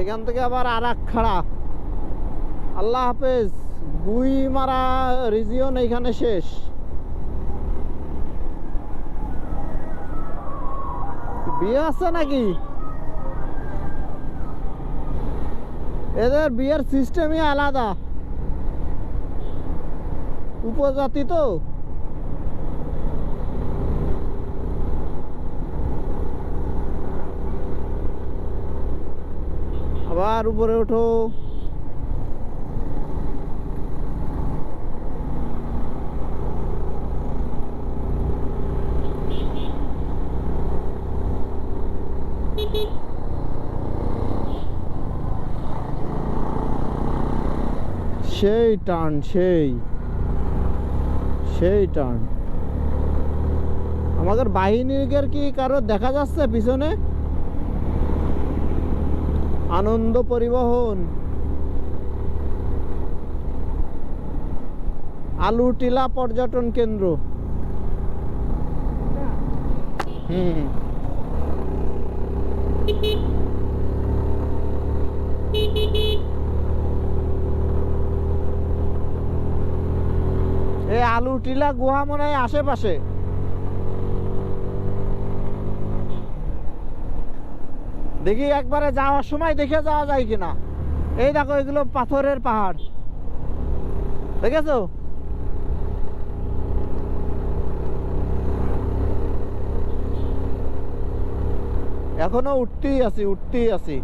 এখান থেকে আবার আর খাড়া আল্লাহ হাফেজ, গুই মারা রিজিয়ন এইখানে শেষ। বিয়ে আছে নাকি? এদের বিয়ের সিস্টেমই আলাদা। উপজাতি তো। আবার উপরে ওঠো। সেই টান, সেই সেই টান। আমাদের বাহিনীর কি কারও দেখা যাচ্ছে পিছনে? আনন্দ পরিবহন। আলুটিলা পর্যটন কেন্দ্র। এই আলুটিলা গুহা মনে হয় আশেপাশে। দেখি একবারে যাওয়ার সময় দেখে যাওয়া যায় কিনা। এই দেখো, এগুলো পাথরের পাহাড়। দেখেছ? এখনও উঠতেই আছি উঠতেই আছি।